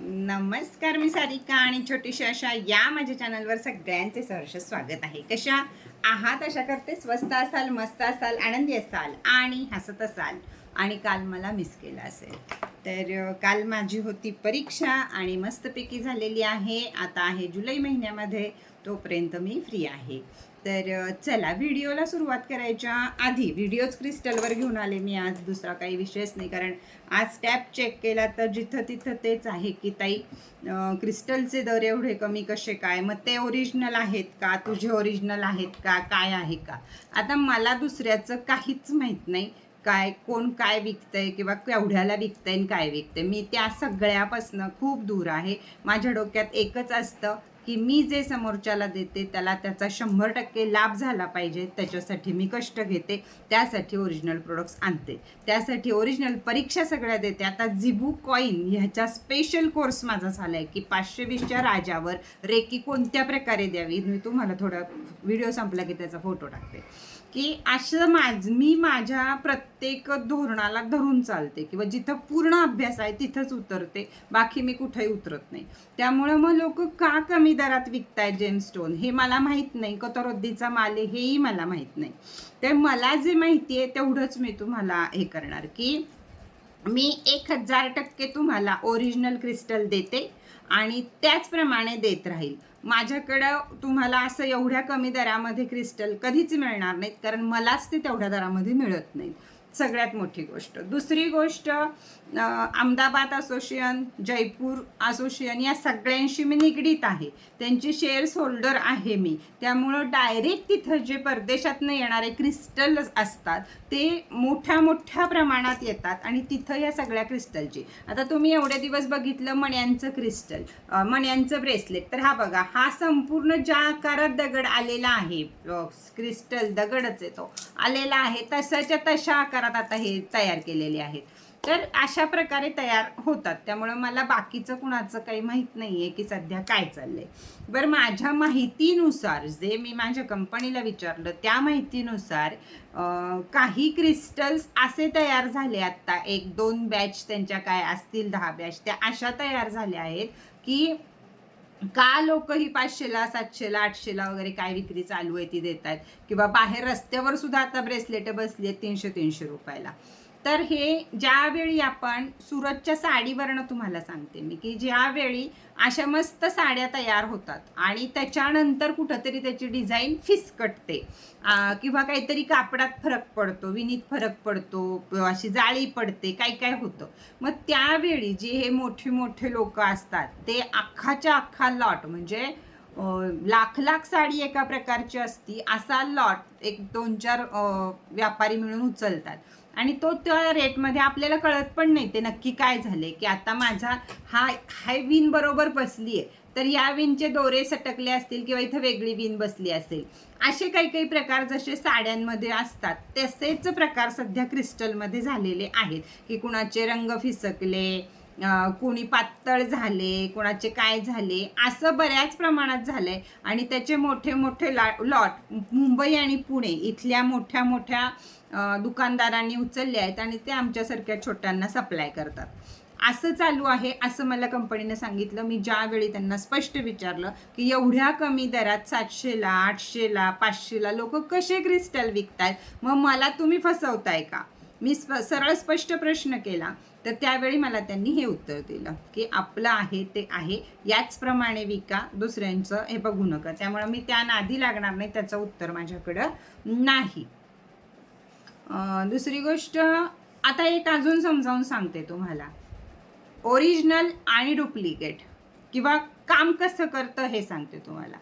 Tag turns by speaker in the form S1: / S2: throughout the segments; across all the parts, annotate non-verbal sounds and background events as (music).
S1: नमस्कार मी सारिका आणि छोटीशी अशा या माझ्या चॅनलवर सगळ्यांचे सहर्ष स्वागत आहे. कशा आहात? अशा करते स्वस्त असाल मस्त असाल आनंदी असाल आणि हसत असाल. आणि काल मला मिस केलं असेल. तर काल माझी होती परीक्षा आणि मस्तपैकी झालेली आहे. आता आहे जुलै महिन्यामध्ये तोपर्यंत मी फ्री आहे. तर चला व्हिडिओला सुरुवात करायच्या आधी. व्हिडिओच क्रिस्टलवर घेऊन आले मी आज दुसरा काही विषयच नाही. कारण आज टॅप चेक केला तर जिथं तिथं तेच आहे की ताई क्रिस्टलचे दर एवढे कमी कसे काय? मग ते ओरिजिनल आहेत का? तुझे ओरिजिनल आहेत का? काय आहे का? आता मला दुसऱ्याचं काहीच माहीत नाही. काय कोण काय विकतंय किंवा केवढ्याला विकतंय आणि काय विकतंय. मी त्या सगळ्यापासनं खूप दूर आहे. माझ्या डोक्यात एकच असतं की मी जे समोरच्याला देते त्याला त्याचा शंभर टक्के लाभ झाला पाहिजे. त्याच्यासाठी मी कष्ट घेते. त्यासाठी ओरिजिनल प्रोडक्ट्स आणते. त्यासाठी ओरिजिनल परीक्षा सगळ्या देते. आता झिबू कॉईन ह्याचा स्पेशल कोर्स माझा झाला आहे की पाचशे वीसच्या राजावर रेकी कोणत्या प्रकारे द्यावी? मी तुम्हाला थोडा व्हिडिओ संपला की त्याचा फोटो टाकते. की असं माझ मी माझ्या प्रत्येक धोरणाला धरून चालते किंवा जिथं पूर्ण अभ्यास आहे तिथंच उतरते बाकी मी कुठेही उतरत नाही. त्यामुळं मग लोक का कमी दरात विकतायत जेमस्टोन हे मला माहीत नाही कतरोद्दीचा माल हेही मला माहीत नाही. तर मला जे माहिती आहे तेवढंच मी तुम्हाला हे करणार की मी एक हजार टक्के तुम्हाला ओरिजिनल क्रिस्टल देते आणि त्याचप्रमाणे देत राहील. माझ्याकडं तुम्हाला असं एवढ्या कमी दरामध्ये क्रिस्टल कधीच मिळणार नाहीत कारण मलाच ते तेवढ्या दरामध्ये मिळत नाहीत. सगळ्यात मोठी गोष्ट. दुसरी गोष्ट अहमदाबाद असोसिएशन जयपूर असोसिएशन या सगळ्यांशी मी निगडीत आहे. त्यांची शेअर्स होल्डर आहे मी. त्यामुळं डायरेक्ट तिथं जे परदेशातनं येणारे क्रिस्टल असतात ते मोठ्या मोठ्या प्रमाणात येतात आणि तिथं या सगळ्या क्रिस्टलची. आता तुम्ही एवढे दिवस बघितलं मण्यांचं क्रिस्टल मण्यांचं ब्रेसलेट. तर हा बघा हा संपूर्ण ज्या आकारात दगड आलेला आहे क्रिस्टल दगडच आहे तो. आलेला आहे तशाच्या तशा आकारात. आता हे तयार केलेले आहेत. तर अशा प्रकारे तयार होतात. त्यामुळं मला बाकीचं कुणाचं काही माहीत नाही आहे की सध्या काय चाललंय. बरं माझ्या माहितीनुसार जे मी माझ्या कंपनीला विचारलं त्या माहितीनुसार काही क्रिस्टल्स असे तयार झाले आत्ता. एक दोन बॅच त्यांच्या काय असतील दहा बॅच त्या अशा तयार झाल्या आहेत की का लोक ही पाचशेला सातशेला आठशेला वगैरे काय विक्री चालू आहे ती देत आहेत किंवा बाहेर रस्त्यावर सुद्धा आता ब्रेसलेट बसली आहेत तीनशे तीनशे रुपयाला. तर हे ज्यावेळी आपण सुरतच्या साडीवरनं तुम्हाला सांगते मी की ज्यावेळी अशा मस्त साड्या तयार होतात आणि त्याच्यानंतर कुठंतरी त्याची डिझाईन फिसकटते किंवा काहीतरी कापडात फरक पडतो विनीत फरक पडतो अशी जाळी पडते काय काय होतं. मग त्यावेळी जे हे मोठे मोठे लोक असतात ते अख्खाच्या अख्खा लॉट म्हणजे लाख लाख साडी एका प्रकारची असती असा लॉट एक दोन चार व्यापारी मिळून उचलतात. आणि तो त्या रेटमध्ये आपल्याला कळत पण नाही. ते नक्की काय झाले की आता माझा हा हाय विन बरोबर बसली आहे तर या विनचे दोरे सटकले असतील किंवा इथं वेगळी विन बसली असेल. असे काही काही प्रकार जसे साड्यांमध्ये असतात तसेच प्रकार सध्या क्रिस्टलमध्ये झालेले आहेत. की कुणाचे रंग फिसकले कुणी कोणी पातळ झाले कोणाचे काय झाले असं बऱ्याच प्रमाणात झालंय. आणि त्याचे मोठे मोठे ला लॉट मुंबई आणि पुणे इथल्या मोठ्या मोठ्या दुकानदारांनी उचलले आहेत आणि ते आमच्यासारख्या छोट्यांना सप्लाय करतात. असं चालू आहे असं मला कंपनीनं सांगितलं. मी ज्यावेळी त्यांना स्पष्ट विचारलं की एवढ्या कमी दरात सातशेला आठशेला पाचशेला लोक कसे क्रिस्टल विकतायत? मग मला तुम्ही फसवताय का? मी स्प सरळ स्पष्ट प्रश्न केला. तर त्यावेळी मला त्यांनी हे उत्तर दिलं की आपलं आहे ते आहे. याचप्रमाणे विका दुसऱ्यांचं हे बघू नका. त्यामुळे मी त्या नादी लागणार नाही त्याचं उत्तर माझ्याकडं नाही. दुसरी गोष्ट आता एक अजून समजावून सांगते तुम्हाला. ओरिजिनल आणि डुप्लिकेट किंवा काम कसं करतं हे सांगते तुम्हाला.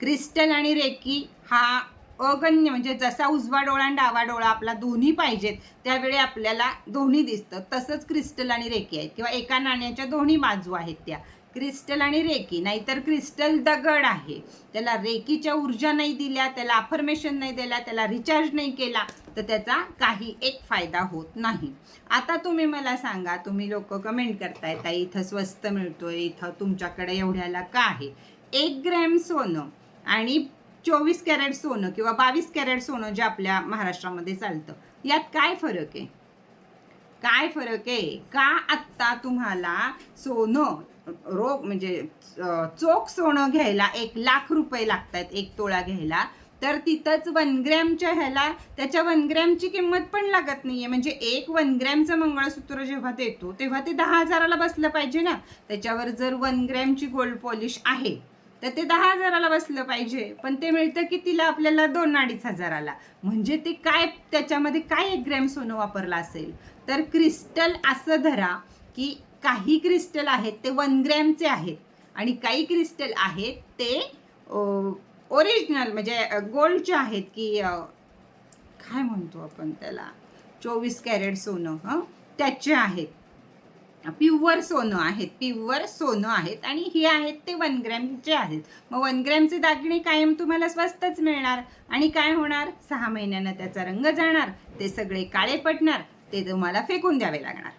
S1: क्रिस्टल आणि रेकी हा अगण्य म्हणजे जसा उजवा डोळा आणि डावा डोळा आपला दोन्ही पाहिजेत त्यावेळी आपल्याला दोन्ही दिसतं. तसंच क्रिस्टल आणि रेकी आहेत किंवा एका नाण्याच्या दोन्ही बाजू आहेत त्या. क्रिस्टल आणि रेकी नाहीतर क्रिस्टल दगड आहे. त्याला रेकीच्या ऊर्जा नाही दिल्या त्याला अफर्मेशन नाही दिल्या त्याला रिचार्ज नाही केला तर त्याचा काही एक फायदा होत नाही. आता तुम्ही मला सांगा तुम्ही लोक कमेंट करताय ताई इथं स्वस्त मिळतोय इथं तुमच्याकडे एवढ्याला का आहे? एक ग्रॅम सोनं आणि चोवीस कॅरेट सोनं किंवा बावीस कॅरेट सोनं जे आपल्या महाराष्ट्रामध्ये चालतं यात काय फरक आहे? काय फरक आहे? का आत्ता तुम्हाला सोनं रोग म्हणजे चोख सोनं घ्यायला एक लाख रुपये लागतात एक तोळा घ्यायला तर तिथंच वन ग्रॅमच्या ह्याला त्याच्या वन ग्रॅमची किंमत पण लागत नाहीये. म्हणजे एक वन ग्रॅमचं मंगळसूत्र जेव्हा देतो तेव्हा ते दहा हजाराला बसलं पाहिजे ना? त्याच्यावर जर वन ग्रॅमची गोल्ड पॉलिश आहे तर ते दहा हजाराला बसलं पाहिजे. पण ते मिळतं की तिला आपल्याला दोन अडीच हजाराला. म्हणजे ते काय त्याच्यामध्ये काय एक ग्रॅम सोनं वापरलं असेल? तर क्रिस्टल असं धरा की काही क्रिस्टल आहेत ते वन ग्रॅमचे आहेत. आणि काही क्रिस्टल आहेत ते ओरिजिनल म्हणजे गोल्डचे आहेत की काय म्हणतो आपण त्याला? चोवीस कॅरेट सोनं हं? त्याचे आहेत. प्युअर सोनं आहेत प्युअर सोनं आहेत आणि हे आहेत ते वन ग्रॅमचे आहेत. मग वन ग्रॅमचे दागिने कायम तुम्हाला स्वस्तच मिळणार आणि काय होणार? सहा महिन्यानं त्याचा रंग जाणार ते सगळे काळे पडणार ते तुम्हाला फेकून द्यावे लागणार.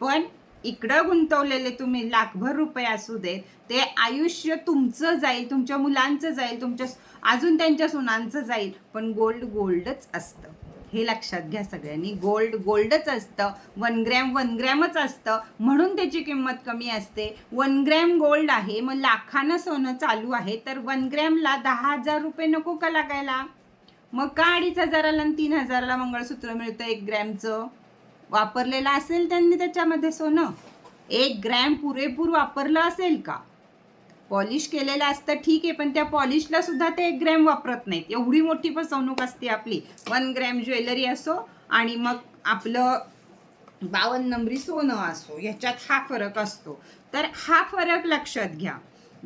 S1: पण इकडं गुंतवलेले तुम्ही लाखभर रुपये असू देत ते आयुष्य तुमचं जाईल तुमच्या मुलांचं जाईल तुमच्या अजून त्यांच्या सुनांचं जाईल पण गोल्ड गोल्डच असतं. हे लक्षात घ्या सगळ्यांनी. गोल्ड गोल्डच असतं. वन ग्रॅम वन ग्रॅमच असतं. म्हणून त्याची किंमत कमी असते. वन ग्रॅम गोल्ड आहे मग लाखानं सोनं चालू आहे तर वन ग्रॅमला दहा हजार रुपये नको का लागायला? मग का अडीच हजाराला आणि तीन हजाराला मंगळसूत्र मिळतं एक ग्रॅमचं? वापरलेलं असेल त्यांनी त्याच्यामध्ये सोनं? एक ग्रॅम पुरेपूर वापरलं असेल का? पॉलिश केलेलं असतं ठीक आहे पण त्या पॉलिशला सुद्धा ते एक ग्रॅम वापरत नाहीत. एवढी मोठी फसवणूक असते आपली. वन ग्रॅम ज्वेलरी असो आणि मग आपलं बावन्न नंबरी सोनं असो ह्याच्यात हा फरक असतो. तर हा फरक लक्षात घ्या.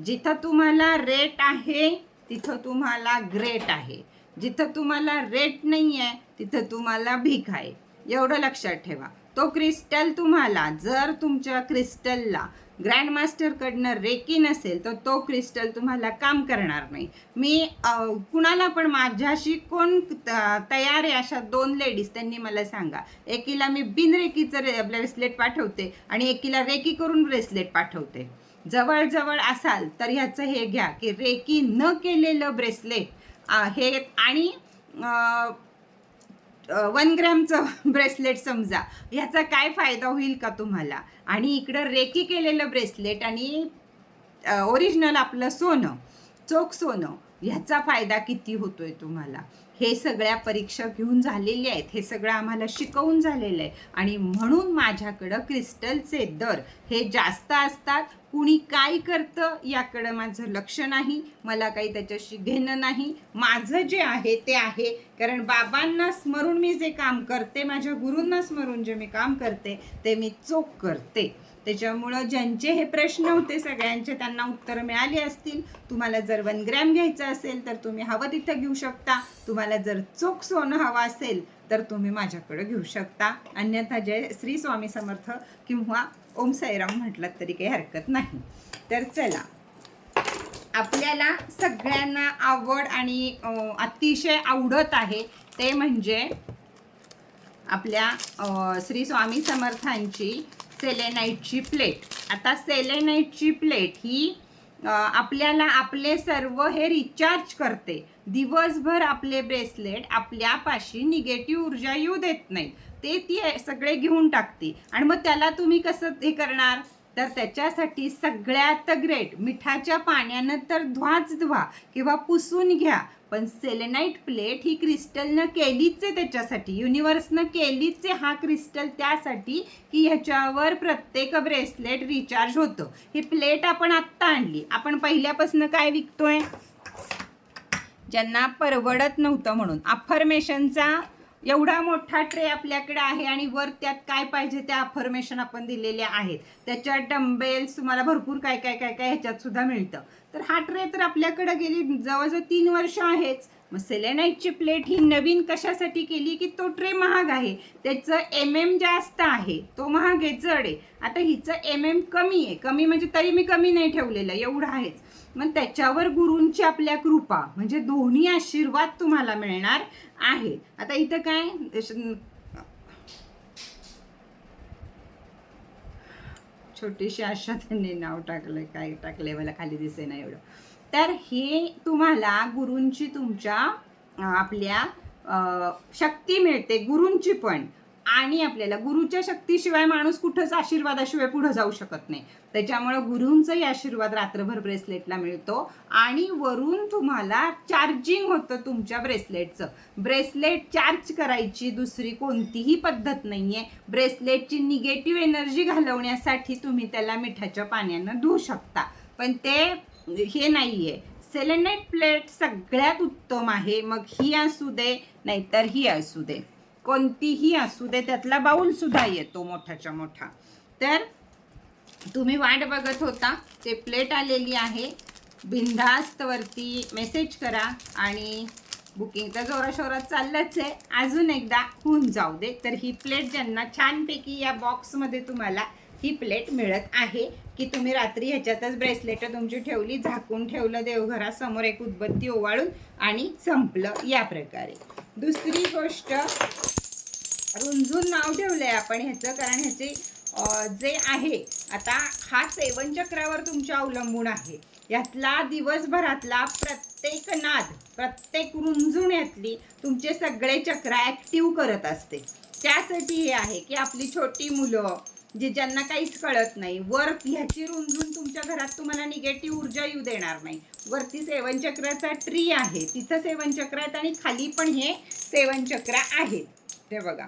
S1: जिथं तुम्हाला रेट आहे तिथं तुम्हाला ग्रेट आहे. जिथं तुम्हाला रेट नाही आहे तिथं तुम्हाला भीक आहे. एवढं लक्षात ठेवा. तो क्रिस्टल तुम्हाला जर तुमच्या क्रिस्टलला ग्रँडमास्टरकडनं रेकी नसेल तर तो क्रिस्टल तुम्हाला काम करणार नाही. मी कुणाला पण माझ्याशी कोण त- तयार आहे अशा दोन लेडीज त्यांनी मला सांगा. एकीला मी बिनरेकीचं रे ब्रेसलेट पाठवते आणि एकीला रेकी करून ब्रेसलेट पाठवते. जवळजवळ असाल तर ह्याचं हे घ्या की रेकी न केलेलं ब्रेसलेट हे आणि वन ग्रॅमचं (laughs) ब्रेसलेट समजा ह्याचा काय फायदा होईल का तुम्हाला? आणि इकडं रेकी केलेलं ब्रेसलेट आणि ओरिजिनल आपलं सोनं चोख सोनं ह्याचा फायदा किती होतोय तुम्हाला? हे सगळ्या परीक्षा घेऊन झालेल्या आहेत हे सगळं आम्हाला शिकवून झालेलं आहे. आणि म्हणून माझ्याकडं क्रिस्टलचे दर हे जास्त असतात. कुणी काय करतं याकडं माझं लक्ष नाही मला काही त्याच्याशी घेणं नाही. माझं जे आहे ते आहे. कारण बाबांना स्मरून मी जे काम करते माझ्या गुरूंना स्मरून जे मी काम करते ते मी चोख करते. त्याच्यामुळं ज्यांचे हे प्रश्न होते सगळ्यांचे त्यांना उत्तरं मिळाली असतील. तुम्हाला जर वन ग्रॅम घ्यायचं असेल तर तुम्ही हवं तिथं घेऊ शकता. तुम्हाला जर चोख सोनं हवं असेल तर तुम्ही माझ्याकडे घेऊ शकता. अन्यथा जय श्री स्वामी समर्थ किंवा ओम साईराम म्हटलं तरी काही हरकत नाही. तर चला आपल्याला सगळ्यांना आवड आणि अतिशय आवडत आहे ते म्हणजे आपल्या श्री स्वामी समर्थांची सेलेनाईटची प्लेट. आता सेलेनाईटची प्लेट ही आपल्याला आपले सर्व हे रिचार्ज करते. दिवसभर आपले ब्रेसलेट आपल्यापाशी निगेटिव्ह ऊर्जा येऊ देत नाही. ते ती सगळे घेऊन टाकते. आणि मग त्याला तुम्ही कसं हे करणार? तर त्याच्यासाठी सगळ्यात ग्रेट मिठाच्या पाण्यानं तर धुवाच धुवा किंवा पुसून घ्या. पण सेलेनाईट प्लेट ही क्रिस्टलनं केलीच आहे त्याच्यासाठी. युनिवर्सनं केलीच आहे हा क्रिस्टल त्यासाठी की ह्याच्यावर प्रत्येक ब्रेसलेट रिचार्ज होतं. ही प्लेट आपण आत्ता आणली. आपण पहिल्यापासून काय विकतोय? ज्यांना परवडत नव्हतं म्हणून. अफर्मेशनचा एवढा मोठा ट्रे आपल्याकडे आहे आणि वर त्यात काय पाहिजे त्या अफर्मेशन आपण दिलेल्या आहेत. त्याच्यात डंबेल्स तुम्हाला भरपूर काय काय काय काय ह्याच्यात सुद्धा मिळतं. तर हा ट्रे तर आपल्याकडे गेली जवळजवळ तीन वर्ष आहेच. मग सेलेनाईटची प्लेट ही नवीन कशासाठी केली की तो ट्रे महाग आहे? त्याचं एम एम जास्त आहे तो महाग आहे जड आहे. आता हिचं एम एम कमी आहे. कमी म्हणजे तरी मी कमी नाही ठेवलेलं एवढं आहेच. मग त्याच्यावर गुरूंची आपल्या कृपा म्हणजे दोन्ही आशीर्वाद तुम्हाला मिळणार आहे. आता इथं काय? छोटीशी आशा त्यांनी नाव टाकलं काय टाकलंय मला खाली दिसे ना एवढं. तर हे तुम्हाला गुरूंची तुमच्या आपल्या शक्ती मिळते गुरूंची पण. आणि आपल्याला गुरुच्या शक्तीशिवाय माणूस कुठंच आशीर्वादाशिवाय पुढे जाऊ शकत नाही. त्याच्यामुळं गुरूंचाही आशीर्वाद रात्रभर ब्रेसलेटला मिळतो आणि वरून तुम्हाला चार्जिंग होतं तुमच्या ब्रेसलेटचं. ब्रेसलेट चार्ज करायची दुसरी कोणतीही पद्धत नाही आहे ब्रेसलेटची निगेटिव्ह एनर्जी घालवण्यासाठी तुम्ही त्याला मिठाच्या पाण्यानं धुवू शकता. पण ते हे नाही आहे सेलेनाईट प्लेट सगळ्यात उत्तम आहे. मग ही असू दे नाहीतर ही असू दे. कोणतीही असू दे त्यातला बाऊल सुद्धा येतो मोठाच्या मोठा. तर तुम्ही वाट बघत होता ते प्लेट आलेली आहे. बिनधास्तवरती मेसेज करा आणि बुकिंग तर जोराशोरात चाललंच आहे. अजून एकदा होऊन जाऊ दे. तर ही प्लेट ज्यांना छानपैकी या बॉक्समध्ये तुम्हाला ही प्लेट मिळत आहे की तुम्ही रात्री ह्याच्यातच ब्रेसलेटं तुमची ठेवली झाकून ठेवलं देवघरासमोर एक उदबत्ती ओवाळून आणि संपलं या प्रकारे. दुसरी गोष्ट रुंजून नाव ठेवलंय आपण ह्याचं कारण ह्याचे जे आहे आता हा सेवन चक्रावर तुमच्या अवलंबून आहे. यातला दिवसभरातला प्रत्येक नाद प्रत्येक रुंजून यातली तुमचे सगळे चक्र ॲक्टिव्ह करत असते. त्यासाठी हे आहे की आपली छोटी मुलं जे ज्यांना काहीच कळत नाही वर ह्याची रुंजून तुमच्या घरात तुम्हाला निगेटिव्ह ऊर्जा येऊ देणार नाही. वरती सेवनचक्राचा ट्री आहे तिथं सेवनचक्र आहेत आणि खाली पण हे सेवनचक्र आहेत. ते बघा.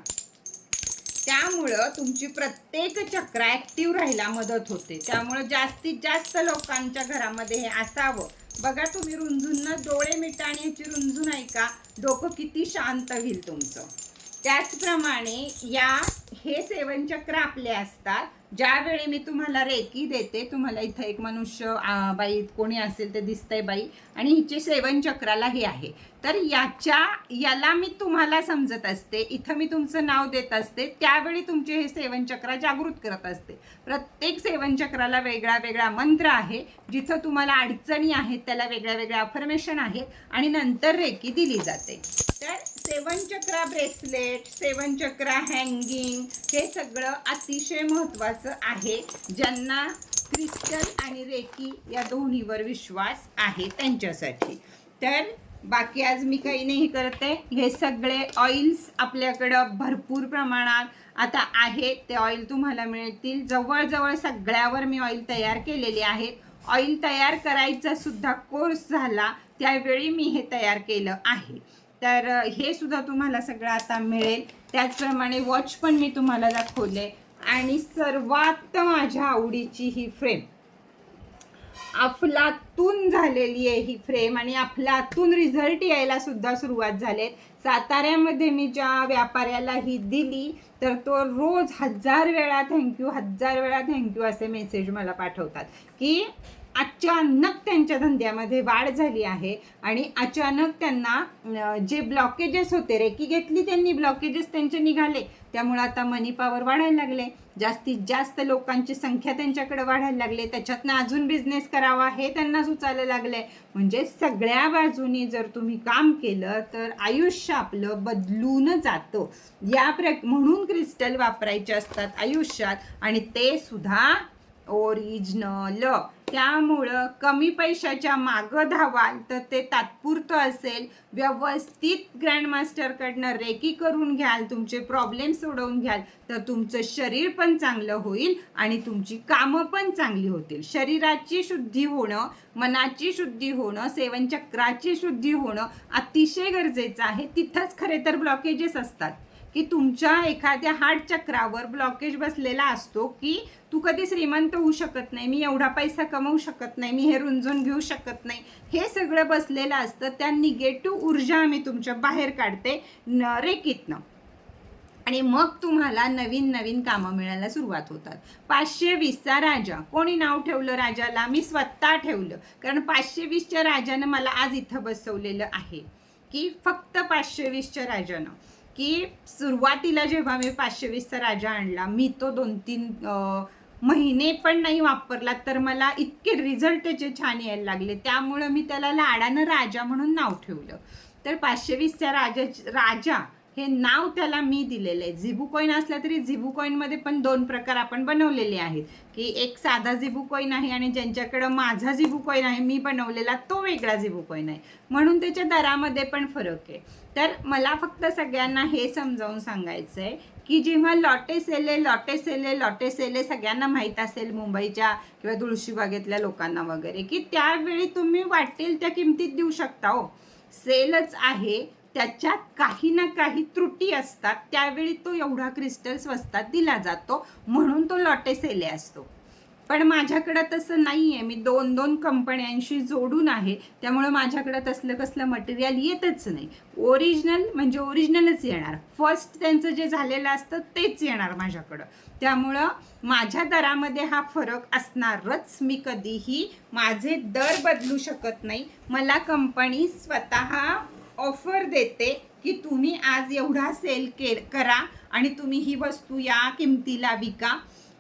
S1: त्यामुळं तुमची प्रत्येक चक्र ॲक्टिव्ह राहायला मदत होते. त्यामुळं जास्तीत जास्त लोकांच्या घरामध्ये हे असावं. बघा तुम्ही रुंजून डोळे मिटा आणि ह्याची रुंजून ऐका डोकं किती शांत होईल तुमचं. त्याचप्रमाणे या हे सेवन चक्र आपले असतात. ज्यावेळी मी तुम्हाला रेकी देते तुम्हाला इथं एक मनुष्य बाई कोणी असेल ते दिसतंय बाई आणि हिचे सेवन चक्राला हे आहे. तर याच्या याला मी तुम्हाला समजत असते इथं मी तुमचं नाव देत असते त्यावेळी तुमचे हे सेवन चक्र जागृत करत असते. प्रत्येक सेवन चक्राला वेगळा वेगळा मंत्र आहे जिथं तुम्हाला अडचणी आहेत त्याला वेगळ्या वेगळ्या अफर्मेशन आहेत आणि नंतर रेकी दिली जाते. तर सेवन चक्रा ब्रेसलेट सेवन चक्रा हँगिंग हे सगळं अतिशय महत्त्वाचं आहे. ज्यांना क्रिस्टल आणि रेकी या दोन्हीवर विश्वास आहे त्यांच्यासाठी. तर बाकी आज मी काही नाही करते हे सगळे ऑइल्स आपल्याकडं भरपूर प्रमाणात आता आहेत. ते ऑइल तुम्हाला मिळतील. जवळजवळ सगळ्यावर मी ऑइल तयार केलेले आहेत. ऑइल तयार करायचा सुद्धा कोर्स झाला. त्यावेळी मी हे तयार केलं आहे. तर हे सुद्धा तुम्हाला सगळं आता मिळेल. त्याचप्रमाणे वॉच पण मी तुम्हाला दाखवले. आणि सर्वात माझ्या आवडीची ही फ्रेम. अफलातून झालेली आहे ही फ्रेम आणि अफलातून रिझल्ट यायला सुद्धा सुरुवात झाले साताऱ्यामध्ये मी ज्या व्यापाऱ्याला ही दिली तर तो रोज हजार वेळा थँक्यू हजार वेळा थँक्यू असे मेसेज मला पाठवतात की अचानक त्यांच्या धंद्यामध्ये वाढ झाली आहे आणि अचानक त्यांना जे ब्लॉकेजेस होते रेकी घेतली त्यांनी ब्लॉकेजेस त्यांचे निघाले. त्यामुळे आता मनी पॉवर वाढायला लागले. जास्तीत जास्त लोकांची संख्या त्यांच्याकडे वाढायला लागले. त्याच्यातनं अजून बिझनेस करावा हे त्यांना सुचायला लागले. म्हणजे सगळ्या बाजूनी जर तुम्ही काम केलं तर आयुष्य आपलं बदलून जातं. या प्र म्हणून क्रिस्टल वापरायचे असतात आयुष्यात. आणि ते सुद्धा ओरिजिनल. त्यामुळं कमी पैशाच्या मागं धावाल तर ते तात्पुरतं असेल. व्यवस्थित ग्रँडमास्टरकडनं रेकी करून घ्याल तुमचे प्रॉब्लेम सोडवून घ्याल तर तुमचं शरीर पण चांगलं होईल आणि तुमची कामं पण चांगली होतील. शरीराची शुद्धी होणं मनाची शुद्धी होणं सेवनचक्राची शुद्धी होणं अतिशय गरजेचं आहे. तिथंच खरे तर ब्लॉकेजेस असतात. की तुमच्या एखाद्या हार्ट चक्रावर ब्लॉकेज बसलेला असतो की तू कधी श्रीमंत होऊ शकत नाही मी एवढा पैसा कमवू शकत नाही मी हे रुंजून घेऊ शकत नाही. हे सगळं बसलेलं असतं त्या निगेटिव्ह ऊर्जा मी तुमच्या बाहेर काढते न रेकीतनं. आणि मग तुम्हाला नवीन नवीन कामं मिळायला सुरुवात होतात. पाचशे वीसचा राजा. कोणी नाव ठेवलं राजाला? मी स्वतः ठेवलं. कारण पाचशे वीसच्या राजानं मला आज इथं बसवलेलं आहे की फक्त पाचशे वीसच्या राजानं. की सुरुवातीला जेव्हा मी पाचशे वीसचा राजा आणला मी तो दोन तीन महिने पण नाही वापरला तर मला इतके रिझल्ट त्याचे छान यायला लागले. त्यामुळं मी त्याला लाडानं राजा म्हणून नाव ठेवलं. तर पाचशे वीसच्या राजा राजा हे नाव त्याला मी दिलेलं आहे. झिबू कॉईन असला तरी झिबू कॉईनमध्ये पण दोन प्रकार आपण बनवलेले आहेत. की एक साधा झिबू कॉईन आहे आणि ज्यांच्याकडं माझा झिबू कॉईन आहे मी बनवलेला तो वेगळा झिबू कॉईन आहे. म्हणून त्याच्या दरामध्ये पण फरक आहे. तर मला फक्त सगळ्यांना हे समजावून सांगायचं आहे की जेव्हा लॉटे सेले लॉटे सेले लॉटे सेले सगळ्यांना माहीत असेल मुंबईच्या किंवा तुळशीबागेतल्या लोकांना वगैरे की त्यावेळी तुम्ही वाटेल त्या किमतीत देऊ शकता हो. सेलच आहे त्याच्यात काही ना काही त्रुटी असतात त्यावेळी तो एवढा क्रिस्टल स्वस्तात दिला जातो म्हणून तो लॉटे सेले असतो. पण माझ्याकडं तसं नाही आहे मी दोन दोन कंपन्यांशी जोडून आहे. त्यामुळं माझ्याकडं तसलं कसलं मटेरियल येतच नाही. ओरिजिनल म्हणजे ओरिजिनलच येणार. फर्स्ट त्यांचं जे झालेलं असतं तेच येणार माझ्याकडं. त्यामुळं माझ्या दरामध्ये हा फरक असणारच. मी कधीही माझे दर बदलू शकत नाही. मला कंपनी स्वतः ऑफर देते की तुम्ही आज एवढा सेल के करा आणि तुम्ही ही वस्तू या किमतीला विका.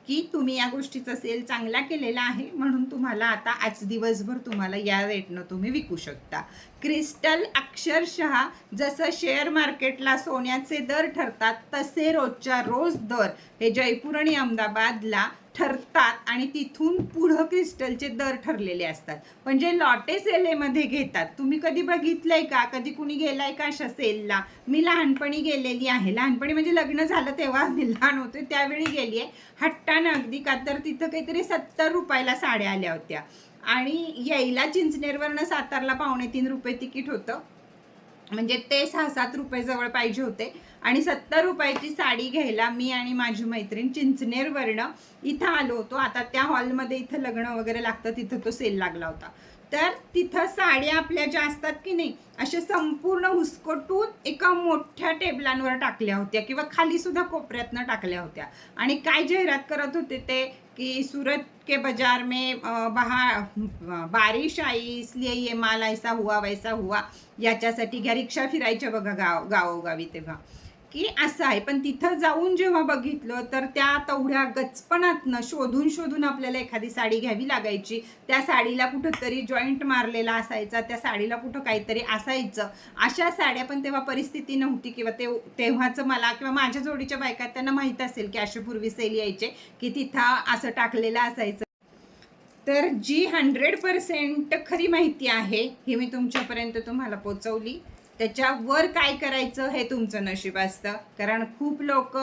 S1: की तुम्ही या गोष्टीचा सेल चांगला केलेला आहे म्हणून तुम्हाला आता आज दिवसभर तुम्हाला या रेटनं तुम्ही विकू शकता. क्रिस्टल अक्षरशः जसं शेअर मार्केटला सोन्याचे दर ठरतात तसे रोजच्या रोज दर हे जयपूर आणि अहमदाबादला ठरतात आणि तिथून पुढं क्रिस्टलचे दर ठरलेले असतात. म्हणजे लॉटे सेलेमध्ये घेतात. तुम्ही कधी बघितलंय का? कधी कुणी गेलाय का अशा सेलला मी लहानपणी गेलेली आहे. लहानपणी म्हणजे लग्न झालं तेव्हा मी लहान होते. त्यावेळी गेली आहे हट्टानं अगदी का? तर तिथं काहीतरी सत्तर रुपयाला साड्या आल्या होत्या. आणि यायला चिंचनेरवरनं सातारला पावणे तीन रुपये तिकीट होतं. म्हणजे ते सहा सात रुपये जवळ पाहिजे होते. आणि सत्तर रुपयाची साडी घ्यायला मी आणि माझी मैत्रीण चिंचनेरवरनं इथं आलो होतो. आता त्या हॉलमध्ये इथं लग्न वगैरे लागतं तिथं तो सेल लागला होता. तर तिथं साड्या आपल्या ज्या असतात की नाही अशा संपूर्ण हुसकटून एका मोठ्या टेबलांवर टाकल्या होत्या किंवा खाली सुद्धा कोपऱ्यातनं टाकल्या होत्या. आणि काय जाहिरात करत होते ते कि सूरत के बाजार में बहा बारिश आई इसलिए ये माल ऐसा हुआ वैसा हुआ याच्यासाठी घ्या रिक्षा फिरायच्या बघा गाव गावोगावी तेव्हा. की असं आहे. पण तिथं जाऊन जेव्हा बघितलं तर त्या तेवढ्या गचपणातनं शोधून शोधून आपल्याला एखादी साडी घ्यावी लागायची. त्या साडीला कुठंतरी जॉईंट मारलेला असायचा. त्या साडीला कुठं काहीतरी असायचं. अशा साड्या पण तेव्हा परिस्थिती नव्हती किंवा ते तेव्हाचं मला किंवा माझ्या जोडीच्या बायका त्यांना माहीत असेल की अशी पूर्वी सेल यायचे की तिथं असं टाकलेलं असायचं. तर जी हंड्रेड पर्सेंट खरी माहिती आहे ही मी तुमच्यापर्यंत तुम्हाला पोचवली. त्याच्यावर काय करायचं हे तुमचं नशीब असतं. कारण खूप लोक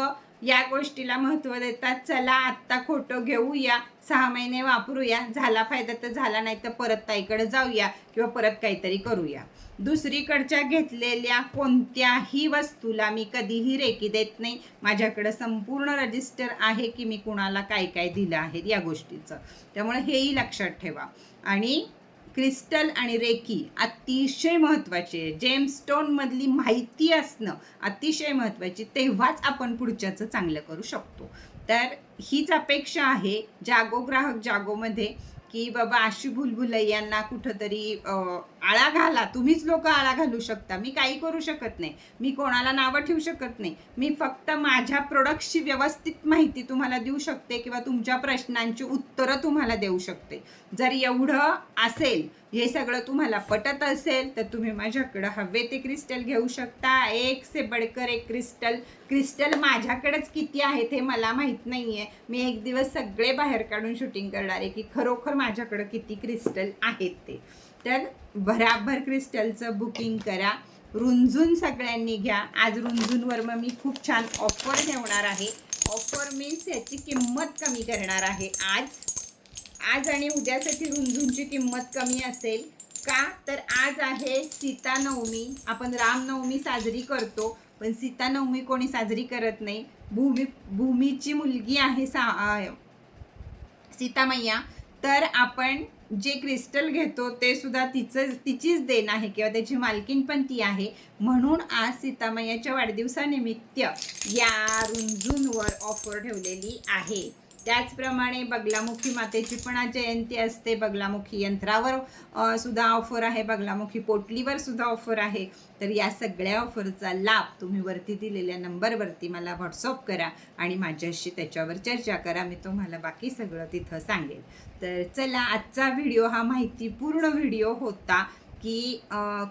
S1: या गोष्टीला महत्त्व देतात चला आत्ता खोटं घेऊया सहा महिने वापरूया झाला फायदा तर झाला नाही तर परत ताईकडे जाऊया किंवा परत काहीतरी करूया. दुसरीकडच्या घेतलेल्या कोणत्याही वस्तूला मी कधीही रेकी देत नाही. माझ्याकडं संपूर्ण रजिस्टर आहे की मी कुणाला काय काय दिलं आहे या गोष्टीचं. त्यामुळे हेही लक्षात ठेवा. आणि क्रिस्टल आणि रेकी अतिशय महत्त्वाची. आहे जेमस्टोनमधली माहिती असणं अतिशय महत्त्वाची तेव्हाच आपण पुढच्याचं चांगलं करू शकतो. तर हीच अपेक्षा आहे जागो ग्राहक जागोमध्ये की बाबा अशी भुलभुलैयांना कुठंतरी आळा घाला तुम्हीच लोक आळा घालू शकता. मी काही करू शकत नाही. मी कोणाला नावं ठेवू शकत नाही. मी फक्त माझ्या प्रोडक्टची व्यवस्थित माहिती तुम्हाला देऊ शकते किंवा तुमच्या प्रश्नांची उत्तरं तुम्हाला देऊ शकते. जर एवढं असेल हे सगळं तुम्हाला पटत असेल तर तुम्ही माझ्याकडं हवे ते क्रिस्टल घेऊ शकता. एक से बडकर एक क्रिस्टल क्रिस्टल माझ्याकडेच किती आहेत हे मला माहीत नाही आहे मी एक दिवस सगळे बाहेर काढून शूटिंग करणार आहे की खरोखर माझ्याकडं किती क्रिस्टल आहेत ते. तर भराभर क्रिस्टलचं बुकिंग करा. रुंजून सगळ्यांनी घ्या. आज रुंजूनवर मग मी खूप छान ऑफर ठेवणार आहे. ऑफर मीन्स याची किंमत कमी करणार आहे. आज आज आणि उद्यासाठी रुंजूनची किंमत कमी असेल का? तर आज आहे सीतानवमी. आपण रामनवमी साजरी करतो पण सीतानवमी कोणी साजरी करत नाही. भूमी भूमीची मुलगी आहे सा सीता सीतामय्या. तर आपण जे क्रिस्टल घेतो ते सुद्धा तिचं तिचीच देण आहे किंवा त्याची मालकीन पण ती आहे. म्हणून आज सीतामय्याच्या वाढदिवसानिमित्त या रुंजूनवर ऑफर ठेवलेली आहे. त्याचप्रमाणे बगलामुखी मातेची पण आज जयंती असते. बगलामुखी यंत्रावर सुद्धा ऑफर आहे. बगलामुखी पोटलीवर सुद्धा ऑफर आहे. तर या सगळ्या ऑफरचा लाभ तुम्ही वरती दिलेल्या नंबरवरती मला व्हॉट्सअप करा आणि माझ्याशी त्याच्यावर चर्चा करा. मी तुम्हाला बाकी सगळं तिथं सांगेल तर चला आजचा व्हिडिओ हा माहितीपूर्ण व्हिडिओ होता. की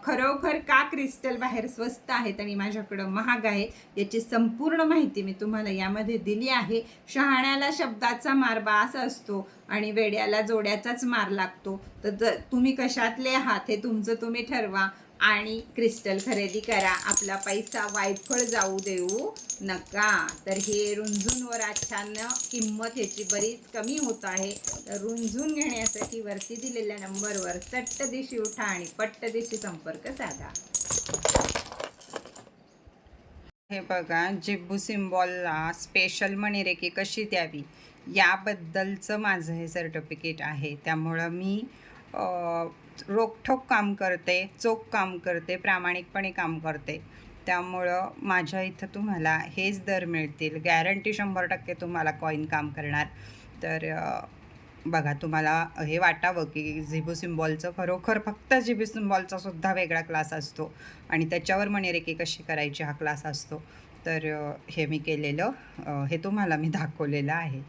S1: खरोखर का क्रिस्टल बाहेर स्वस्त आहेत आणि माझ्याकडं महाग आहेत याची संपूर्ण माहिती मी तुम्हाला यामध्ये दिली आहे. शहाण्याला शब्दाचा मार बास असतो आणि वेड्याला जोड्याचाच मार लागतो. तर तुम्ही कशातले आहात हे तुमचं तुम्ही ठरवा. आणि क्रिस्टल खरेदी करा. आपला पैसा वायफळ जाऊ देऊ नका. तर हे रुंजूनवर आच्छान्न किंमत ह्याची बरीच कमी होत आहे. तर रुंजून घेण्यासाठी वरती दिलेल्या नंबरवर चट्ट दिशी उठा आणि पट्ट दिशी संपर्क साधा. हे बघा जिब्बू सिम्बॉलला स्पेशल मणिरेखी कशी द्यावी? याबद्दलचं माझं हे सर्टिफिकेट आहे. त्यामुळं मी रोखठोक काम करते चोख काम करते प्रामाणिकपणे काम करते. त्यामुळं माझ्या इथं तुम्हाला हेच दर मिळतील. गॅरंटी शंभर टक्के तुम्हाला कॉईन काम करणार. तर बघा तुम्हाला हे वाटावं की झिबू सिम्बॉलचं खरोखर फक्त झिबू सिम्बॉलचा सुद्धा वेगळा क्लास असतो. आणि त्याच्यावर मणिरेखी कशी करायची हा क्लास असतो. तर हे मी केलेलं हे तुम्हाला मी दाखवलेलं आहे.